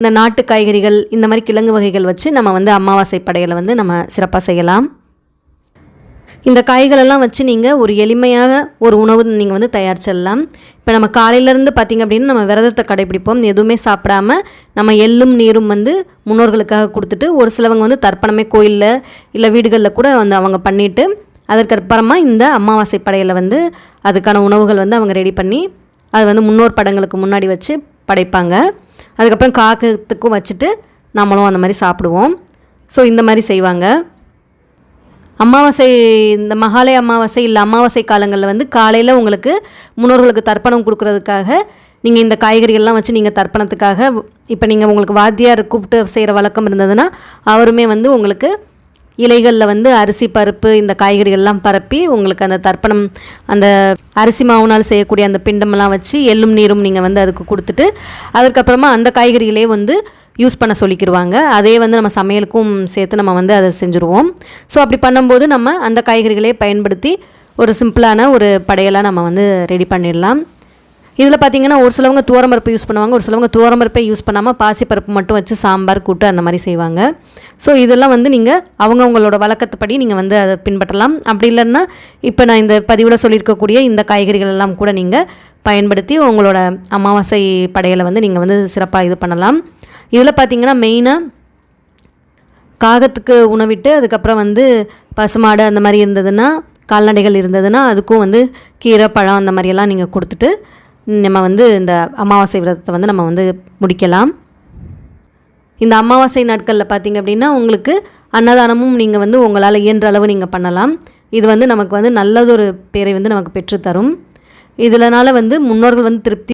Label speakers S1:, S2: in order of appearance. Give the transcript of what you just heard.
S1: இந்த நாட்டு காய்கறிகள் இந்த மாதிரி கிழங்கு வகைகள் வச்சு நம்ம வந்து அமாவாசை படையலை வந்து நம்ம சிறப்பாக செய்யலாம். இந்த காய்களெல்லாம் வச்சு நீங்கள் ஒரு எளிமையாக ஒரு உணவு நீங்கள் வந்து தயாரிச்சிடலாம் இப்போ நம்ம காலையிலேருந்து பார்த்திங்க அப்படின்னா நம்ம விரதத்தை கடைபிடிப்போம். எதுவுமே சாப்பிடாம நம்ம எள்ளும் நீரும் வந்து முன்னோர்களுக்காக கொடுத்துட்டு ஒரு சிலவங்க வந்து தர்ப்பணமே கோயிலில் இல்லை வீடுகளில் கூட வந்து அவங்க பண்ணிவிட்டு அதற்கப்புறமா இந்த அமாவாசை படையலை வந்து அதுக்கான உணவுகள் வந்து அவங்க ரெடி பண்ணி அது வந்து முன்னோர் படங்களுக்கு முன்னாடி வச்சு படைப்பாங்க. அதுக்கப்புறம் காக்கத்துக்கும் வச்சுட்டு நம்மளும் அந்த மாதிரி சாப்பிடுவோம். ஸோ இந்த மாதிரி செய்வாங்க. அமாவாசை இந்த மகாலய அமாவாசை இல்லை அமாவாசை காலங்களில் வந்து காலையில் உங்களுக்கு முன்னோர்களுக்கு தர்ப்பணம் கொடுக்குறதுக்காக நீங்கள் இந்த காய்கறிகள்லாம் வச்சு நீங்கள் தர்ப்பணத்துக்காக இப்போ நீங்கள் உங்களுக்கு வாத்தியார் கூப்பிட்டு செய்கிற வழக்கம் இருந்ததுன்னா அவருமே வந்து உங்களுக்கு இலைகளில் வந்து அரிசி பருப்பு இந்த காய்கறிகள்லாம் பரப்பி உங்களுக்கு அந்த தர்ப்பணம் அந்த அரிசி மாவுனால் செய்யக்கூடிய அந்த பிண்டமெல்லாம் வச்சு எள்ளும் நீரும் நீங்கள் வந்து அதுக்கு கொடுத்துட்டு அதுக்கப்புறமா அந்த காய்கறிகளே வந்து யூஸ் பண்ண சொல்லிக்கிடுவாங்க அதே வந்து நம்ம சமையலுக்கும் சேர்த்து நம்ம வந்து அதை செஞ்சுருவோம். ஸோ அப்படி பண்ணும்போது நம்ம அந்த காய்கறிகளே பயன்படுத்தி ஒரு சிம்பிளான ஒரு படையலாக நம்ம வந்து ரெடி பண்ணிடலாம். இதில் பார்த்தீங்கன்னா ஒரு சிலவங்க துவரம்பருப்பு யூஸ் பண்ணுவாங்க ஒரு சிலவங்க துவரம்பருப்பை யூஸ் பண்ணாமல் பாசிப்பருப்பு மட்டும் வச்சு சாம்பார் கூட்டு அந்த மாதிரி செய்வாங்க. ஸோ இதெல்லாம் வந்து நீங்கள் அவங்கவுங்களோட வழக்கத்துப்படி நீங்கள் வந்து அதை பின்பற்றலாம். அப்படி இல்லைன்னா இப்போ நான் இந்த பதிவில் சொல்லியிருக்கக்கூடிய இந்த காய்கறிகள் எல்லாம் கூட நீங்கள் பயன்படுத்தி உங்களோட அமாவாசை படையலை வந்து நீங்கள் வந்து சிறப்பாக இது பண்ணலாம். இதில் பார்த்தீங்கன்னா மெயினாக காகத்துக்கு உணவிட்டு அதுக்கப்புறம் வந்து பசுமாடு அந்த மாதிரி இருந்ததுன்னா கால்நடைகள் இருந்ததுன்னா அதுக்கும் வந்து கீரை பழம் அந்த மாதிரியெல்லாம் நீங்கள் கொடுத்துட்டு நம்ம வந்து இந்த அமாவாசை விரதத்தை வந்து நம்ம வந்து முடிக்கலாம். இந்த அமாவாசை நாட்களில் பார்த்திங்க அப்படின்னா உங்களுக்கு அன்னதானமும் நீங்கள் வந்து உங்களால் இயன்ற அளவு நீங்கள் பண்ணலாம். இது வந்து நமக்கு வந்து நல்லதொரு பேரை வந்து நமக்கு பெற்றுத்தரும். இதனால் வந்து முன்னோர்கள் வந்து திருப்தி